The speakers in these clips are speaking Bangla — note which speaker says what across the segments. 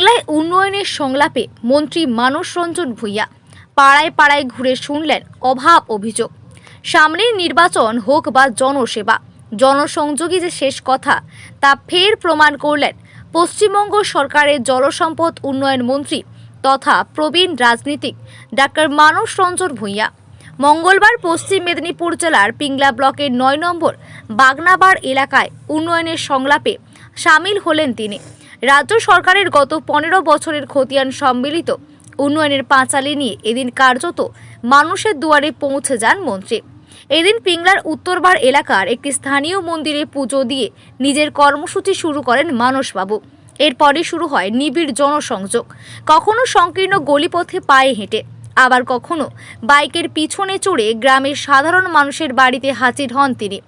Speaker 1: পিংলায় উন্নয়নের সংলাপে মন্ত্রী মানস রঞ্জন ভূঁইয়া পাড়ায় পাড়ায় ঘুরে শুনলেন অভাব অভিযোগ। সামনের নির্বাচন হোক বা জনসেবা জনসংযোগী যে শেষ কথা, তা ফের প্রমাণ করলেন পশ্চিমবঙ্গ সরকারের জলসম্পদ উন্নয়ন মন্ত্রী তথা প্রবীণ রাজনীতিক ডাক্তার মানস রঞ্জন ভূঁইয়া। মঙ্গলবার পশ্চিম মেদিনীপুর জেলার পিংলা ব্লকের নয় নম্বর বাগনাবার এলাকায় উন্নয়নের সংলাপে সামিল হলেন তিনি। রাজ্য সরকারের গত পনেরো বছরের খতিয়ান সম্মিলিত। উন্নয়নের পাঁচালী নিয়ে এদিন কার্যত মানুষের দুয়ারে পৌঁছে যান মন্ত্রী। এদিন পিংলার উত্তরবার এলাকার একটি স্থানীয় মন্দিরে পুজো দিয়ে নিজের কর্মসূচি শুরু করেন মানসবাবু। এরপরে শুরু হয় নিবিড় জনসংযোগ। কখনো সংকীর্ণ গলিপথে পায়ে হেঁটে, আবার কখনো বাইকের পিছনে চড়ে গ্রামের সাধারণ মানুষের বাড়িতে হাজির হন তিনি।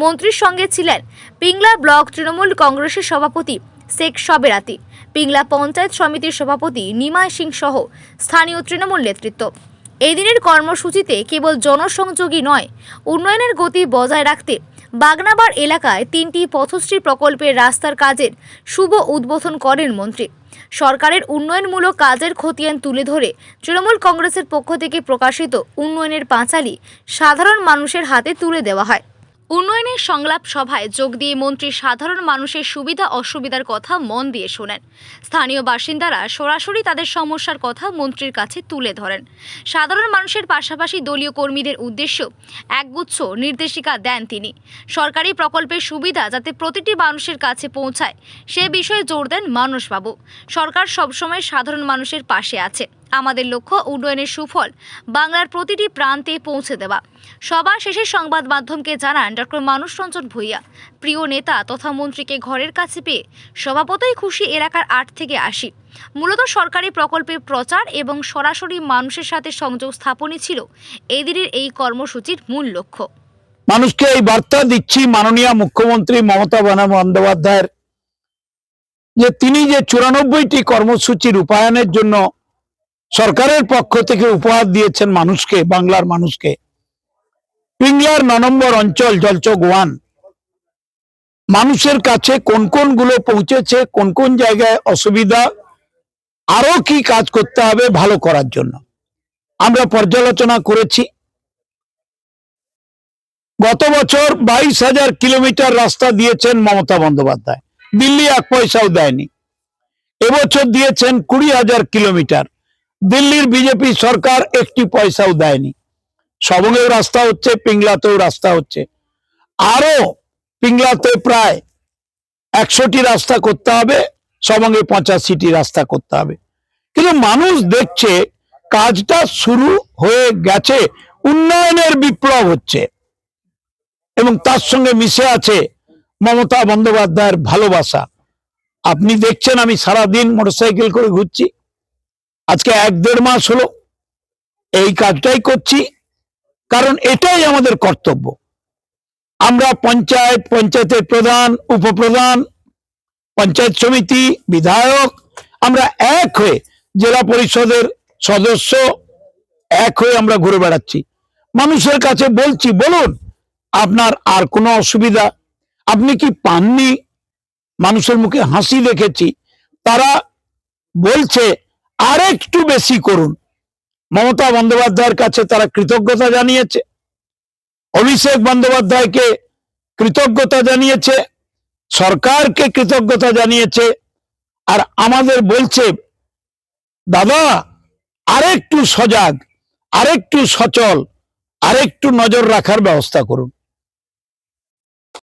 Speaker 1: মন্ত্রীর সঙ্গে ছিলেন পিংলা ব্লক তৃণমূল কংগ্রেসের সভাপতি শেখ সবেরাতি। পিংলা পঞ্চায়েত সমিতির সভাপতি নিমাই সিং সহ স্থানীয় তৃণমূল নেতৃত্ব। এই দিনের কর্মসূচিতে কেবল জনসংযোগই নয়, উন্নয়নের গতি বজায় রাখতে বাগনাবার এলাকায় তিনটি পথশ্রী প্রকল্পের রাস্তার কাজের শুভ উদ্বোধন করেন মন্ত্রী। সরকারের উন্নয়নমূলক কাজের খতিয়ান তুলে ধরে তৃণমূল কংগ্রেসের পক্ষ থেকে প্রকাশিত উন্নয়নের পাঁচালী সাধারণ মানুষের হাতে তুলে দেওয়া হয়। উন্নয়নের সংলাপ সভায় যোগ দিয়ে মন্ত্রী সাধারণ মানুষের সুবিধা অসুবিধার কথা মন দিয়ে শোনেন। স্থানীয় বাসিন্দারা সরাসরি তাদের সমস্যার কথা মন্ত্রীর কাছে তুলে ধরেন। সাধারণ মানুষের পাশাপাশি দলীয় কর্মীদের উদ্দেশ্য একগুচ্ছ নির্দেশিকা দেন তিনি। সরকারি প্রকল্পের সুবিধা যাতে প্রতিটি মানুষের কাছে পৌঁছায়, সে বিষয়ে জোর দেন মানসবাবু। সরকার সবসময় সাধারণ মানুষের পাশে আছে। আমাদের লক্ষ্য উন্নয়নের সুফল বাংলার প্রতিটি প্রান্তে পৌঁছে দেওয়া। সবার শেষে সংবাদ মাধ্যমকে জানান ডক্টর মানুষ রঞ্জন ভূঁইয়া। প্রিয় নেতা তথা মন্ত্রীকে ঘরের কাছে পেয়ে স্বভাবতই খুশি এলাকার আট থেকে আশি। মূলত সরকারি প্রকল্পের প্রচার এবং সরাসরি মানুষের সাথে সংযোগ স্থাপনই ছিল এই দিনের এই কর্মসূচির মূল লক্ষ্য।
Speaker 2: মানুষকে এই বার্তা দিচ্ছি মাননীয় মুখ্যমন্ত্রী মমতা বানা বন্দ্যোপাধ্যায়ের যে তিনি যে চুরানব্বইটি কর্মসূচি রূপায়ণের জন্য সরকারের পক্ষ থেকে উপহার দিয়েছেন মানুষকে, বাংলার মানুষকে। পিংলার ন নম্বর অঞ্চল, জলচক ওয়ান। মানুষের কাছে কোন কোনগুলো পৌঁছেছে, কোন কোন জায়গায় অসুবিধা আরও কি কাজ করতে হবে ভালো করার জন্য। আমরা পর্যালোচনা করেছি। গত বছর বাইশ হাজার কিলোমিটার রাস্তা দিয়েছেন মমতা বন্দ্যোপাধ্যায়। দিল্লি এক পয়সাও দেয়নি। এবছর দিয়েছেন কুড়ি হাজার কিলোমিটার। দিল্লির বিজেপি সরকার একটি পয়সাও দেয়নি। সবঙ্গেও রাস্তা হচ্ছে, পিংলাতেও রাস্তা হচ্ছে। আরও পিংলাতে প্রায় একশোটি রাস্তা করতে হবে সবঙ্গে পঁচাশিটি রাস্তা করতে হবে। কিন্তু মানুষ দেখছে, কাজটা শুরু হয়ে গেছে, উন্নয়নের বিপ্লব হচ্ছে। এবং তার সঙ্গে মিশে আছে মমতা বন্দ্যোপাধ্যায়ের ভালোবাসা। আপনি দেখছেন আমি সারাদিন মোটরসাইকেল করে ঘুরছি আজকে এক দেড় মাস হলো এই কাজটাই করছি। কারণ এটাই আমাদের কর্তব্য। আমরা পঞ্চায়েত, পঞ্চায়েতের প্রধান, উপপ্রধান, পঞ্চায়েত সমিতি, বিধায়ক, আমরা এক হয়ে জেলা পরিষদের সদস্য, এক হয়ে আমরা ঘুরে বেড়াচ্ছি। মানুষের কাছে বলছি, বলুন, আপনার আর কোনো অসুবিধা? আপনি কি পাননি? মানুষের মুখে হাসি দেখেছি। তারা বলছে আরেকটু বেশি করুন। মমতা বন্দ্যোপাধ্যায়ের কাছে তারা কৃতজ্ঞতা জানিয়েছে। অভিষেক বন্দ্যোপাধ্যায়কে কৃতজ্ঞতা জানিয়েছে। সরকারকে কৃতজ্ঞতা জানিয়েছে। আর আমাদের বলছে, দাদা, আরেকটু সজাগ, আরেকটু সচল, আরেকটু নজর রাখার ব্যবস্থা করুন।